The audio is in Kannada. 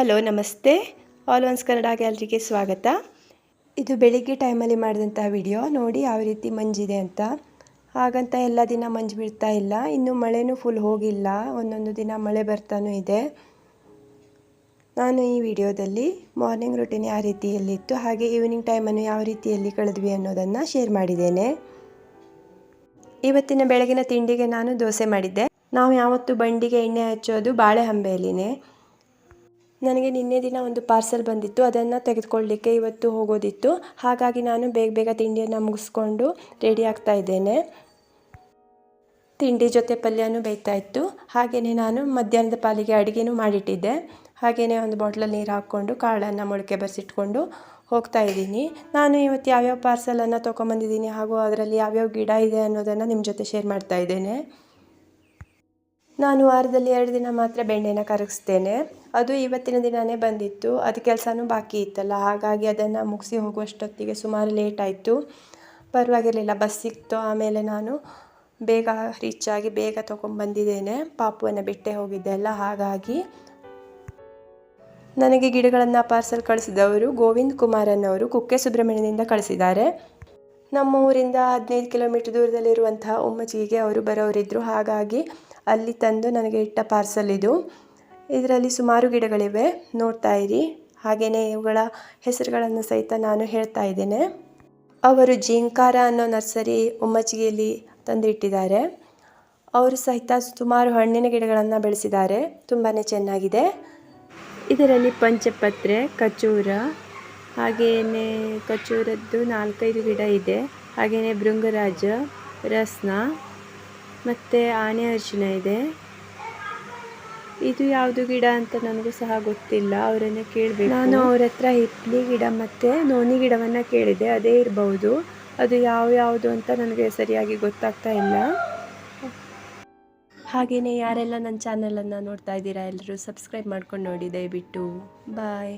ಹಲೋ, ನಮಸ್ತೆ. ಆಲ್ ಒನ್ಸ್ ಕನ್ನಡ ಗ್ಯಾಲರಿಗೆ ಸ್ವಾಗತ. ಇದು ಬೆಳಿಗ್ಗೆ ಟೈಮಲ್ಲಿ ಮಾಡಿದಂಥ ವಿಡಿಯೋ. ನೋಡಿ ಯಾವ ರೀತಿ ಮಂಜಿದೆ ಅಂತ. ಹಾಗಂತ ಎಲ್ಲ ದಿನ ಮಂಜು ಬೀಳ್ತಾ ಇಲ್ಲ. ಇನ್ನು ಮಳೆನೂ ಫುಲ್ ಹೋಗಿಲ್ಲ. ಒಂದೊಂದು ದಿನ ಮಳೆ ಬರ್ತಾನೂ ಇದೆ. ನಾನು ಈ ವಿಡಿಯೋದಲ್ಲಿ ಮಾರ್ನಿಂಗ್ ರೂಟೀನ್ ಯಾವ ರೀತಿಯಲ್ಲಿತ್ತು, ಹಾಗೆ ಈವ್ನಿಂಗ್ ಟೈಮನ್ನು ಯಾವ ರೀತಿಯಲ್ಲಿ ಕಳೆದ್ವಿ ಅನ್ನೋದನ್ನು ಶೇರ್ ಮಾಡಿದ್ದೇನೆ. ಇವತ್ತಿನ ಬೆಳಗಿನ ತಿಂಡಿಗೆ ನಾನು ದೋಸೆ ಮಾಡಿದ್ದೆ. ನಾವು ಯಾವತ್ತು ಬಂಡಿಗೆ ಎಣ್ಣೆ ಹಚ್ಚೋದು ಬಾಳೆಹಂಬೆಯಲ್ಲಿನೇ. ನನಗೆ ನಿನ್ನೆ ದಿನ ಒಂದು ಪಾರ್ಸೆಲ್ ಬಂದಿತ್ತು, ಅದನ್ನು ತೆಗೆದುಕೊಳ್ಳಿಕ್ಕೆ ಇವತ್ತು ಹೋಗೋದಿತ್ತು. ಹಾಗಾಗಿ ನಾನು ಬೇಗ ಬೇಗ ತಿಂಡಿಯನ್ನು ಮುಗಿಸ್ಕೊಂಡು ರೆಡಿ ಆಗ್ತಾ ಇದ್ದೇನೆ. ತಿಂಡಿ ಜೊತೆ ಪಲ್ಯನೂ ಬೇಯ್ತಾ ಇತ್ತು. ಹಾಗೆಯೇ ನಾನು ಮಧ್ಯಾಹ್ನದ ಪಾಲಿಗೆ ಅಡುಗೆನೂ ಮಾಡಿಟ್ಟಿದ್ದೆ. ಹಾಗೆಯೇ ಒಂದು ಬಾಟ್ಲಲ್ಲಿ ನೀರು ಹಾಕ್ಕೊಂಡು ಕಾಳನ್ನು ಮೊಳಕೆ ಬರೆಸಿಟ್ಕೊಂಡು ಹೋಗ್ತಾ ಇದ್ದೀನಿ. ನಾನು ಇವತ್ತು ಯಾವ್ಯಾವ ಪಾರ್ಸಲನ್ನು ತೊಗೊಂಬಂದಿದ್ದೀನಿ ಹಾಗೂ ಅದರಲ್ಲಿ ಯಾವ್ಯಾವ ಗಿಡ ಇದೆ ಅನ್ನೋದನ್ನು ನಿಮ್ಮ ಜೊತೆ ಶೇರ್ ಮಾಡ್ತಾ ಇದ್ದೇನೆ. ನಾನು ವಾರದಲ್ಲಿ ಎರಡು ದಿನ ಮಾತ್ರ ಬೆಣ್ಣೆನ ಕರಗಿಸ್ತೇನೆ. ಅದು ಇವತ್ತಿನ ದಿನವೇ ಬಂದಿತ್ತು. ಅದು ಕೆಲಸನೂ ಬಾಕಿ ಇತ್ತಲ್ಲ. ಹಾಗಾಗಿ ಅದನ್ನು ಮುಗಿಸಿ ಹೋಗುವಷ್ಟೊತ್ತಿಗೆ ಸುಮಾರು ಲೇಟ್ ಆಯಿತು. ಪರವಾಗಿರಲಿಲ್ಲ. ಬಸ್ ಸಿಕ್ತು. ಆಮೇಲೆ ನಾನು ಬೇಗ ರೀಚ್ ಆಗಿ ಬೇಗ ತೊಗೊಂಡ್ಬಂದಿದ್ದೇನೆ ಪಾಪುವನ್ನು ಬಿಟ್ಟೆ ಹೋಗಿದ್ದೆ ಅಲ್ಲ. ಹಾಗಾಗಿ ನನಗೆ ಗಿಡಗಳನ್ನು ಪಾರ್ಸಲ್ ಕಳಿಸಿದವರು ಗೋವಿಂದ್ ಕುಮಾರನ್ ಅವರು ಕುಕ್ಕೆ ಸುಬ್ರಹ್ಮಣ್ಯದಿಂದ ಕಳಿಸಿದ್ದಾರೆ. ನಮ್ಮ ಊರಿಂದ ಹದಿನೈದು ಕಿಲೋಮೀಟರ್ ದೂರದಲ್ಲಿರುವಂತಹ ಉಮ್ಮಚಿಗೆ ಅವರು ಬರೋರಿದ್ದರು ಹಾಗಾಗಿ ಅಲ್ಲಿ ತಂದು ನನಗೆ ಇಟ್ಟ ಪಾರ್ಸಲ್ ಇದು. ಇದರಲ್ಲಿ ಸುಮಾರು ಗಿಡಗಳಿವೆ. ನೋಡ್ತಾ ಇರಿ. ಹಾಗೆಯೇ ಇವುಗಳ ಹೆಸರುಗಳನ್ನು ಸಹಿತ ನಾನು ಹೇಳ್ತಾ ಇದ್ದೇನೆ. ಅವರು ಜಿಂಕಾರ ಅನ್ನೋ ನರ್ಸರಿ ಉಮ್ಮಚ್ಚಿಗೆಯಲ್ಲಿ ತಂದಿಟ್ಟಿದ್ದಾರೆ. ಅವರು ಸಹಿತ ಸುಮಾರು ಹಣ್ಣಿನ ಗಿಡಗಳನ್ನು ಬೆಳೆಸಿದ್ದಾರೆ. ತುಂಬಾ ಚೆನ್ನಾಗಿದೆ. ಇದರಲ್ಲಿ ಪಂಚಪತ್ರೆ ಖಚೂರ ಹಾಗೆಯೇ ಖಚೂರದ್ದು ನಾಲ್ಕೈದು ಗಿಡ ಇದೆ. ಹಾಗೆಯೇ ಭೃಂಗರಾಜ, ರಸ್ನ, ಮತ್ತು ಆನೆ ಅರಿಶಿನ ಇದೆ. ಇದು ಯಾವುದು ಗಿಡ ಅಂತ ನನಗೂ ಸಹ ಗೊತ್ತಿಲ್ಲ ಅವರನ್ನೇ ಕೇಳಬೇಕು. ನಾನು ಅವ್ರ ಹತ್ರ ಹಿಪ್ಲಿ ಗಿಡ ಮತ್ತು ನೋನಿ ಗಿಡವನ್ನು ಕೇಳಿದೆ ಅದೇ ಇರಬಹುದು ಅದು ಯಾವ ಯಾವುದು ಅಂತ ನನಗೆ ಸರಿಯಾಗಿ ಗೊತ್ತಾಗ್ತಾ ಇಲ್ಲ. ಹಾಗೆಯೇ ಯಾರೆಲ್ಲ ನನ್ನ ಚಾನಲನ್ನು ನೋಡ್ತಾ ಇದ್ದೀರಾ ಎಲ್ಲರೂ ಸಬ್ಸ್ಕ್ರೈಬ್ ಮಾಡ್ಕೊಂಡು ನೋಡಿ ದಯವಿಟ್ಟು. ಬಾಯ್